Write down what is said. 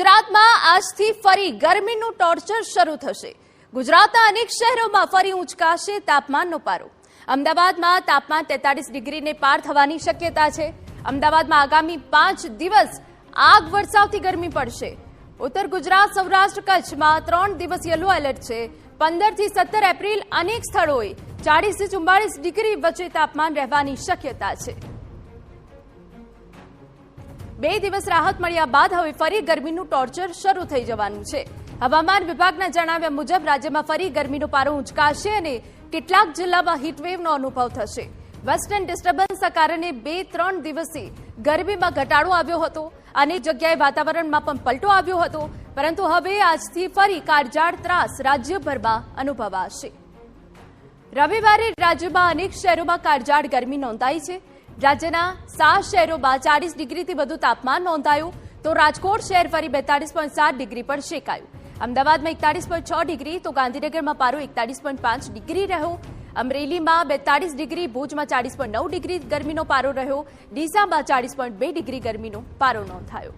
ગુજરાતમાં આજથી ફરી ગરમીનું ટોર્ચર શરૂ થશે. ગુજરાતના અનેક શહેરોમાં ફરી ઉંચકાશે તાપમાનનો પારો. અમદાવાદમાં તાપમાન તેતાળીસ ડિગ્રીને પાર થવાની શક્યતા છે. અમદાવાદમાં આગામી પાંચ દિવસ આગ વરસાવથી ગરમી પડશે. ઉત્તર ગુજરાત, સૌરાષ્ટ્ર કચ્છમાં ત્રણ દિવસ યલો એલર્ટ છે. પંદરથી સત્તર એપ્રિલ અનેક સ્થળોએ ચાળીસથી ચુમ્બાળીસ ડિગ્રી વચ્ચે તાપમાન રહેવાની શક્યતા છે. બે દિવસ રાહત મળ્યા બાદ હવે ફરી ગરમીનું ટોર્ચર શરૂ થઈ જવાનું છે. હવામાન વિભાગના જણાવ્યા મુજબ રાજ્યમાં ફરી ગરમીનો પારો ઉંચકાશે અને કેટલાક જિલ્લામાં હીટવેવનો અનુભવ થશે. વેસ્ટર્ન ડિસ્ટર્બન્સના કારણે બે ત્રણ દિવસથી ગરમીમાં ઘટાડો આવ્યો હતો. અનેક જગ્યાએ વાતાવરણમાં પણ પલટો આવ્યો હતો. પરંતુ હવે આજથી ફરી કાળજાળ ત્રાસ રાજ્યભરમાં અનુભવાશે. રવિવારે રાજ્યમાં અનેક શહેરોમાં કાળજાળ ગરમી નોંધાઈ છે. રાજ્યના સાત શહેરોમાં ચાલીસ ડિગ્રીથી વધુ તાપમાન નોંધાયું તો રાજકોટ શહેર ફરી બેતાળીસ પોઈન્ટ સાત ડિગ્રી પર શેકાયું. અમદાવાદમાં એકતાળીસ પોઈન્ટ છ ડિગ્રી તો ગાંધીનગરમાં પારો એકતાળીસ પોઈન્ટ પાંચ ડિગ્રી રહ્યો. અમરેલીમાં બેતાળીસ ડિગ્રી, ભુજમાં ચાલીસ પોઈન્ટ નવ ડિગ્રી ગરમીનો પારો રહ્યો. ડીસામાં ચાળીસ પોઈન્ટ બે ડિગ્રી ગરમીનો પારો નોંધાયો.